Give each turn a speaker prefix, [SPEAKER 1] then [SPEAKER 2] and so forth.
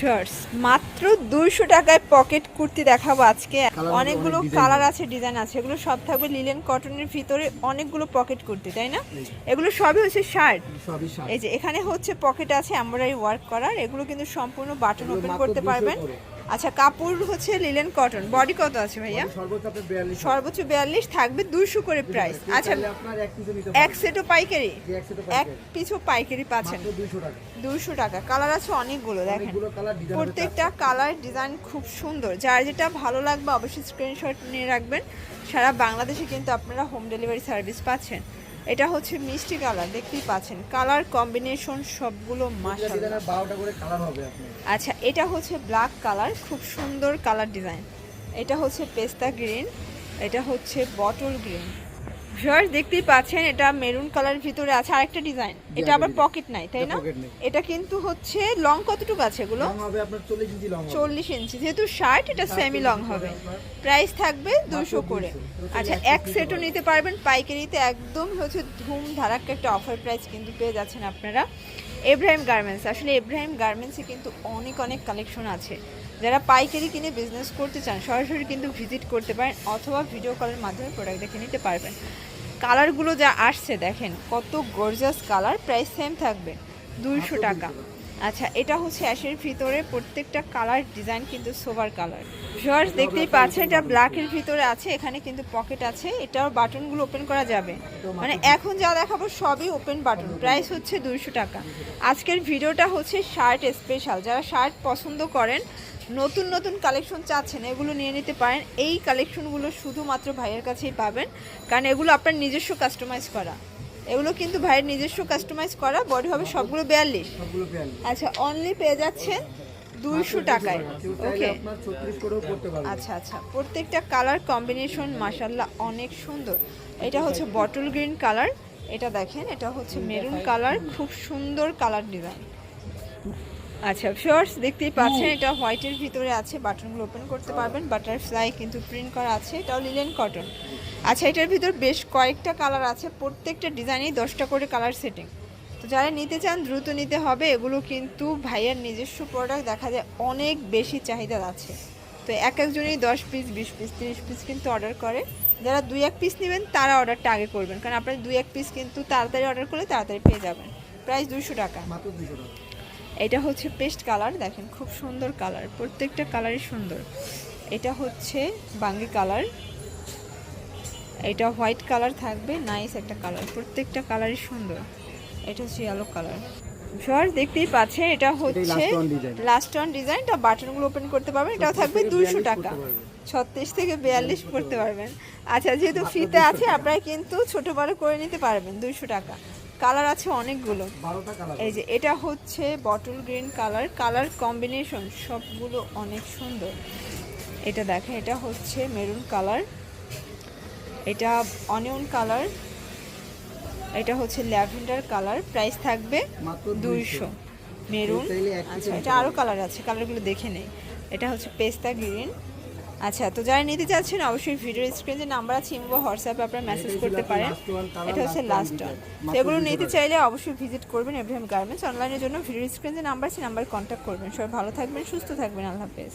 [SPEAKER 1] Shorts মাত্র দুইশো টাকায় পকেট কুর্তি দেখাবো আজকে। অনেকগুলো কালার
[SPEAKER 2] আছে।
[SPEAKER 1] ডিজাইন আছে। এগুলো সব থাকবে লিলেন কটনের ভিতরে অনেকগুলো পকেট কুর্তি তাই না? এগুলো সবই হচ্ছে শার্ট এই যে এখানে হচ্ছে পকেট আছে এমব্রয়ডারি ওয়ার্ক করার। এগুলো কিন্তু সম্পূর্ণ বাটন ওপেন করতে পারবেন। আচ্ছা কাপড় হচ্ছে লিলেন কটন বডি কত আছে ভাইয়া?
[SPEAKER 2] সর্বোচ্চ আপনার 42
[SPEAKER 1] সর্বোচ্চ বিয়াল্লিশ থাকবে দুইশো করে প্রাইস আচ্ছা
[SPEAKER 2] আপনার এক পিসও নিতে
[SPEAKER 1] এক সেটও পাইকারি?
[SPEAKER 2] এক।
[SPEAKER 1] পিছু পাইকারি। পাচ্ছেন।
[SPEAKER 2] 200 টাকা।
[SPEAKER 1] দুশো টাকা। কালার আছে অনেকগুলো দেখেন। প্রত্যেকটা কালার ডিজাইন খুব সুন্দর। যার যেটা ভালো লাগবে অবশ্যই স্ক্রিনশট নিয়ে রাখবেন। সারা বাংলাদেশে কিন্তু আপনারা হোম ডেলিভারি সার্ভিস পাচ্ছেন। এটা হচ্ছে মিষ্টি কালার দেখতেই পাচ্ছেন। কালার কম্বিনেশন সবগুলো মাশাআল্লাহ।
[SPEAKER 2] ডিজাইনের 12টা করে কালার হবে আপনি
[SPEAKER 1] আচ্ছা এটা হচ্ছে ব্ল্যাক কালার খুব সুন্দর কালার ডিজাইন। এটা হচ্ছে পেস্তা গ্রিন এটা হচ্ছে বটল গ্রিন। ভিউয়ার্স দেখতেই পাচ্ছেন এটা মেরুন কালার ভিতরে আছে আরেকটা ডিজাইন এটা আবার পকেট নাই তাই না? এটা কিন্তু হচ্ছে লং কতটুকু আছে এগুলো?
[SPEAKER 2] লং হবে আপনার 40 ইঞ্চি লং হবে।
[SPEAKER 1] চল্লিশ ইঞ্চি যেহেতু শার্ট এটা সেমি লং হবে। প্রাইস থাকবে দুশো করে। আচ্ছা এক সেটও নিতে পারবেন পাইকারিতে একদম হচ্ছে ধুম ধারাক্কা একটা অফার প্রাইস কিন্তু পেয়ে যাচ্ছেন আপনারা। এব্রাহিম গার্মেন্টস আসলে এব্রাহিম গার্মেন্টসে কিন্তু অনেক অনেক কালেকশন আছে। যারা পাইকারি কিনে বিজনেস করতে চান সরাসরি কিন্তু ভিজিট করতে পারেন অথবা ভিডিও কলের মাধ্যমে প্রোডাক্ট দেখে নিতে পারবেন। কালারগুলো যা আসছে দেখেন কত গর্জাস কালার প্রাইস সেম থাকবে দুইশো টাকা। আচ্ছা এটা হচ্ছে অ্যাশের ভিতরে প্রত্যেকটা কালার ডিজাইন কিন্তু সোভার কালার। ভিউয়ার্স দেখতেই পাচ্ছেন এটা ব্ল্যাকের ভিতরে আছে এখানে কিন্তু পকেট আছে এটার বাটনগুলো ওপেন করা যাবে। মানে এখন যা দেখাবো সবই ওপেন বাটন প্রাইস হচ্ছে দুইশো টাকা। আজকের ভিডিওটা হচ্ছে শার্ট স্পেশাল যারা শার্ট পছন্দ করেন নতুন নতুন কালেকশন চাচ্ছেন এগুলো নিয়ে নিতে পারেন। এই কালেকশনগুলো শুধুমাত্র ভাইয়ের কাছেই পাবেন কারণ এগুলো আপনার নিজস্ব কাস্টমাইজ করা। এগুলো কিন্তু ভাইয়ের নিজস্ব কাস্টমাইজ করা বডি হবে সবগুলো বিয়াল্লিশ। আচ্ছা অনলি পেয়ে যাচ্ছেন দুইশো টাকায়। ওকে
[SPEAKER 2] আপনার 36 করেও করতে পারবে
[SPEAKER 1] আচ্ছা আচ্ছা প্রত্যেকটা কালার কম্বিনেশন মাসাল্লাহ অনেক সুন্দর। এটা হচ্ছে বটল গ্রিন কালার এটা দেখেন এটা হচ্ছে মেরুন কালার খুব সুন্দর কালার ডিজাইন আচ্ছা শর্টস দেখতেই পাচ্ছেন এটা হোয়াইটের ভিতরে আছে বাটনগুলো ওপেন করতে পারবেন বাটারফ্লাই কিন্তু প্রিন্ট করা আছে এটাও লিলেন কটন আচ্ছা এটার ভিতর বেশ কয়েকটা কালার আছে প্রত্যেকটা ডিজাইনেই দশটা করে কালার সেটিং তো যারা নিতে চান দ্রুত নিতে হবে এগুলো কিন্তু ভাইয়ার নিজস্ব প্রোডাক্ট দেখা যায় অনেক বেশি চাহিদা আছে। তো এক একজনই দশ পিস বিশ পিস তিরিশ পিস কিন্তু অর্ডার করে। যারা দুই এক পিস নেবেন তারা অর্ডারটা আগে করবেন কারণ আপনার দুই এক পিস কিন্তু তাড়াতাড়ি অর্ডার করলে তাড়াতাড়ি পেয়ে যাবেন। প্রাইস দুশো টাকা।
[SPEAKER 2] মাত্র 200 টাকা।
[SPEAKER 1] এটা হচ্ছে পেস্ট কালার দেখেন খুব সুন্দর কালার প্রত্যেকটা কালারই সুন্দর। এটা হচ্ছে বাঙ্গি কালার এটা হোয়াইট কালার থাকবে নাইস একটা কালার প্রত্যেকটা কালারই সুন্দর। এটা হচ্ছে ইয়েলো কালার। সর দেখতেই পাচ্ছেন এটা হচ্ছে। লাস্ট ওয়ান ডিজাইন এটা বাটনগুলো ওপেন করতে পারবেন এটাও থাকবে
[SPEAKER 2] থেকে
[SPEAKER 1] দুইশো টাকা। ছত্রিশ থেকে বিয়াল্লিশ পড়তে পারবেন। আচ্ছা যেহেতু ফিতে আছে আপনারা কিন্তু ছোট বড় করে নিতে পারবেন দুইশো টাকা। কালার আছে অনেকগুলো। এই যে এটা হচ্ছে bottle green colour colour combination সবগুলো অনেক সুন্দর। এটা দেখেন এটা হচ্ছে মেরুন কালার এটা অনিয়ন কালার এটা হচ্ছে ল্যাভেন্ডার কালার প্রাইস থাকবে দুইশো। মেরুন আচ্ছা এটা আরও কালার আছে কালারগুলো দেখে নেই। এটা হচ্ছে পেস্তা গ্রিন আচ্ছা তো যারা নিতে চাচ্ছেন, অবশ্যই ভিডিওর স্ক্রিনে যে নাম্বার আছে ইমো হোয়াটসঅ্যাপে আপনারা মেসেজ করতে পারেন। এটা হচ্ছে লাস্ট। ওয়ান
[SPEAKER 2] তো
[SPEAKER 1] এগুলো নিতে চাইলে অবশ্যই ভিজিট করবেন এভরিহাম গার্মেন্টস অনলাইনের জন্য ভিডিওর স্ক্রিনে নাম্বার আছে নাম্বার কন্ট্যাক্ট করবেন। সবাই ভালো থাকবেন, সুস্থ থাকবেন। আল্লাহ হাফেজ।